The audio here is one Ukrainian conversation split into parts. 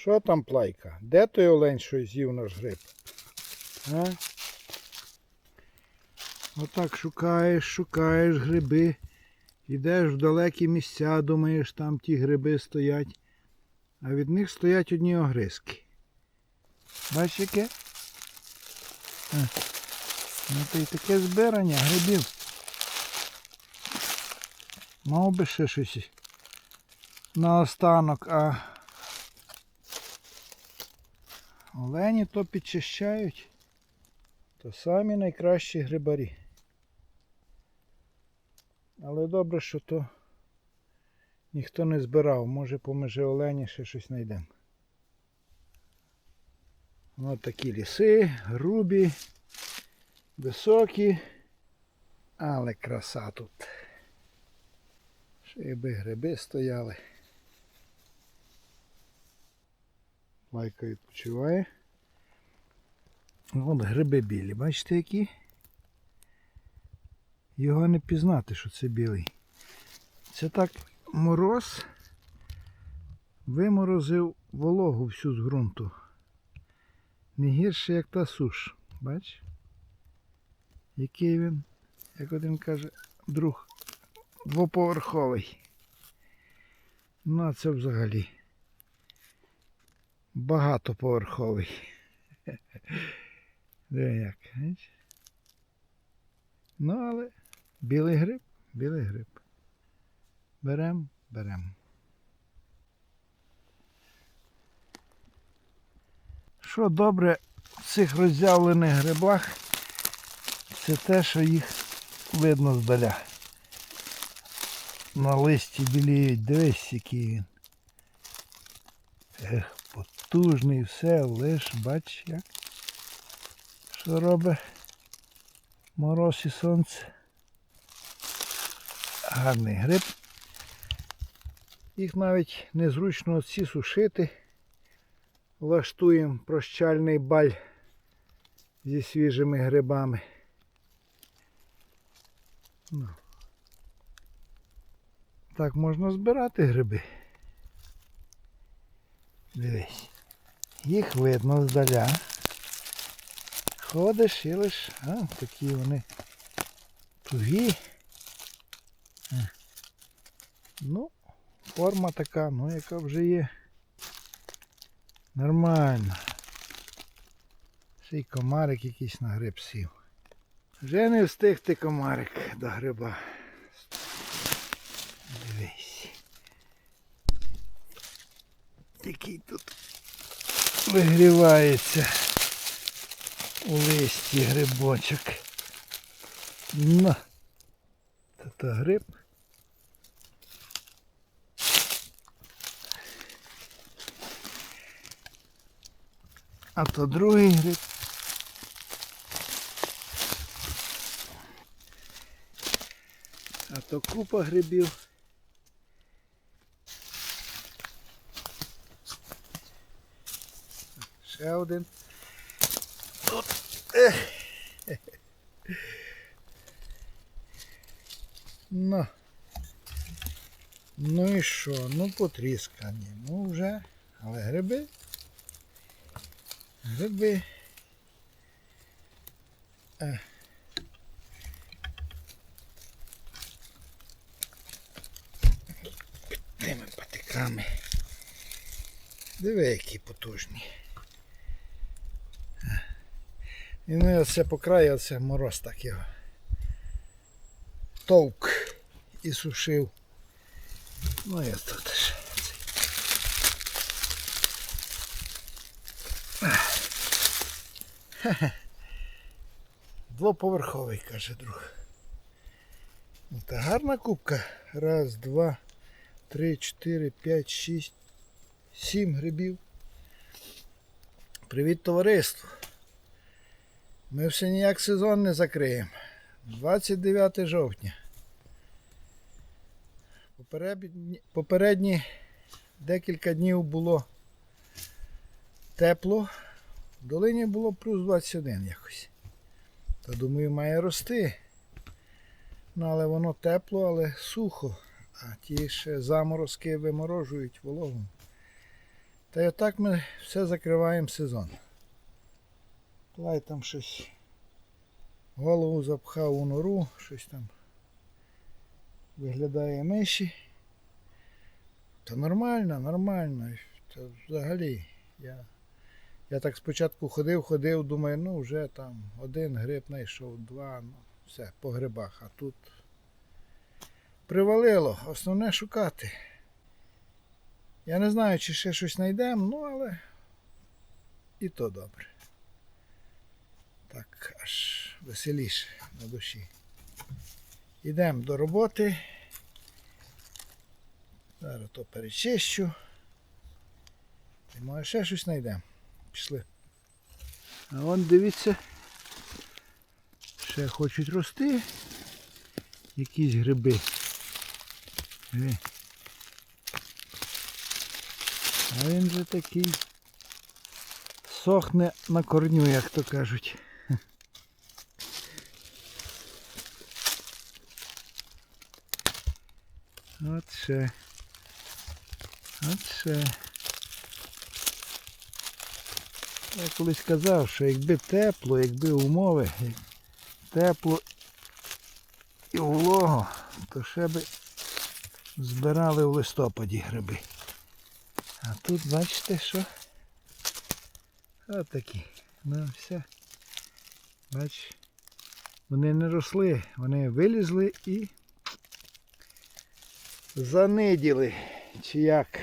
Що там плайка? Де той олень, що з'їв наш гриб? А? Отак шукаєш, шукаєш гриби. Йдеш в далекі місця, думаєш, там ті гриби стоять. А від них стоять одні огризки. Бачиш яке? А. Ну то й таке збирання грибів. Мав би ще щось наостанок, а олені то підчищають, то самі найкращі грибарі. Але добре, що то ніхто не збирав. Може поміж олені ще щось знайдемо. Ось такі ліси, грубі, високі, але краса тут. Ще би гриби стояли. Лайка відпочиває. От гриби білі, бачите які? Його не пізнати, що це білий. Це так мороз виморозив вологу всю з ґрунту. Не гірше, як та суш. Бач? Який він, як один каже, друг двоповерховий. Ну, а це взагалі багатоповерховий. Як. Ну, але білий гриб, білий гриб. Берем, берем. Що добре в цих роззявлених грибах, це те, що їх видно здаля. На листі біліють, дивись, який він. Ех, потужний все, лиш, бач як. Що робить мороз і сонце. Гарний гриб. Їх навіть незручно ці сушити. Влаштуємо прощальний баль зі свіжими грибами. Ну. Так можна збирати гриби. Дивись. Їх видно здаля. Ходиш і лиш, а, такі вони тугі. Ну, форма така, ну яка вже є. Нормально. Цей комарик якийсь на гриб сів. Вже не встиг ти комарик до гриба. Дивись. Який тут вигрівається у листі грибочок. На. Та то гриб. А то другий гриб. А то купа грибів. Ще. Ну. Ну і що? Ну потріскані. Ну вже. Але гриби. Гриби. Е. Тими патиками. Диви, які потужні. Е. І ну оце по краю оце мороз так його. Товк і сушив. Ну і тут ж. Хе-хе. Двоповерховий, каже друг. Ну, Та гарна кубка. Раз, два, три, чотири, п'ять, шість, сім грибів. Привіт, товариство. Ми все ніяк сезон не закриємо. 29 жовтня. Попередні, попередні декілька днів було тепло. В долині було плюс 21 якось. То думаю, має рости. Ну, але воно тепло, але сухо. А ті ще заморозки виморожують вологу. Та й отак ми все закриваємо сезон. Клай там щось. Голову запхав у нору, щось там виглядає миші. Та нормально, нормально. Та взагалі. Я, я так спочатку ходив, ходив, думаю, ну вже там один гриб знайшов, два, ну все, по грибах. А тут привалило. Основне шукати. Я не знаю, чи ще щось знайдемо, ну але і то добре. Так, аж веселіше на душі. Йдемо до роботи. Зараз то перечищу. І може ще щось знайдемо. Пішли. А вон дивіться. Ще хочуть рости. Якісь гриби. Диви. А він же такий сохне на корню, як то кажуть. От ще. От ще. Я колись казав, що якби тепло, якби умови, тепло і волого, то ще би збирали в листопаді гриби. А тут бачите що? Отакі. Ну все. Бач. Вони не росли, вони вилізли і заниділи. Чи як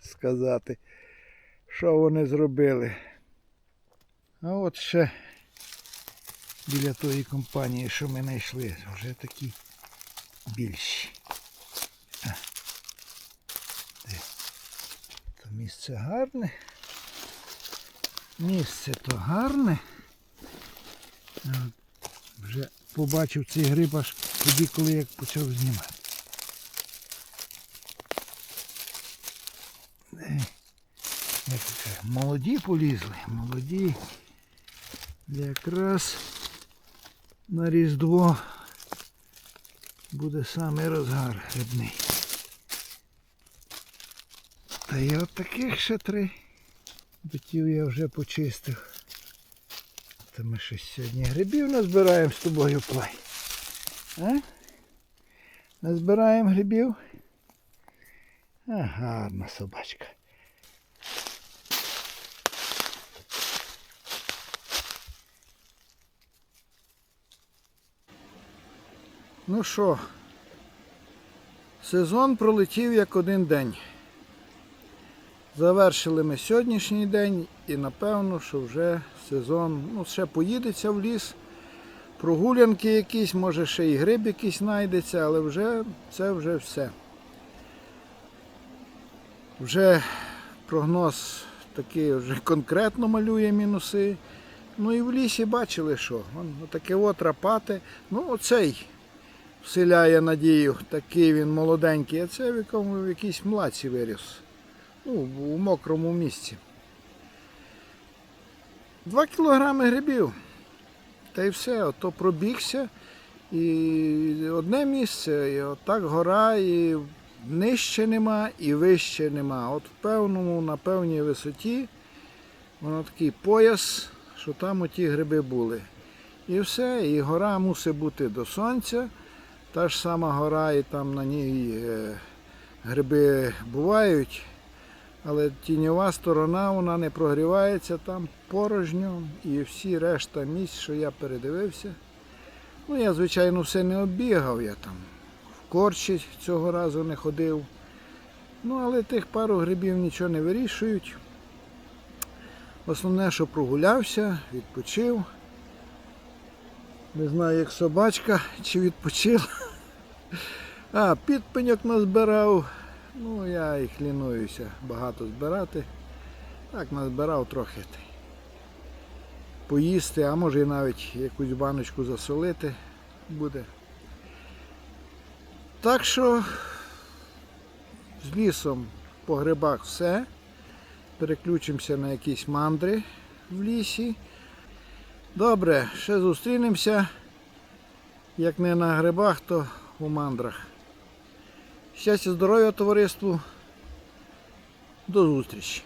сказати, що вони зробили. А от ще біля тої компанії, що ми знайшли, вже такі більші. То місце гарне. Місце то гарне. Вже побачив цей гриб аж тоді, коли я почав знімати. Е, Як це кажуть, молоді полізли, молоді. Якраз на Різдво буде самий розгар грибний. Та й от таких ще три. Битів я вже почистив. Та ми щось сьогодні грибів назбираємо з тобою плай. А? Назбираємо грибів. Гарна собачка. Ну що, сезон пролетів як один день. Завершили ми сьогоднішній день і напевно, що вже сезон, ну, ще поїдеться в ліс. Прогулянки якісь, може ще і гриб якийсь знайдеться, але вже це вже все. Вже прогноз такий вже конкретно малює мінуси. Ну і в лісі бачили, що. Вон, таке от рапати. Ну, оцей вселяє надію, такий він молоденький, а це в якому в якійсь младці виріс. Ну, у мокрому місці. Два кілограми грибів. Та й все, ото пробігся. І одне місце, і отак гора, і нижче нема, і вище нема. От в певному, на певній висоті, воно такий пояс, що там оті гриби були. І все, і гора мусить бути до сонця. Та ж сама гора, і там на ній е, гриби бувають. Але тіньова сторона вона не прогрівається, там порожньо і всі решта місць, що я передивився. Ну, я, звичайно, все не оббігав, я там корчі цього разу не ходив. Ну, але тих пару грибів нічого не вирішують. Основне, що прогулявся, відпочив. Не знаю, як собачка, чи відпочила. А, підпеньок назбирав. Ну, я їх лінуюся багато збирати. Так, назбирав трохи. Поїсти, а може і навіть якусь баночку засолити буде. Так що з лісом по грибах все. Переключимося на якісь мандри в лісі. Добре, ще зустрінемося. Як не на грибах, то у мандрах. Щастя, здоров'я товариству. До зустрічі!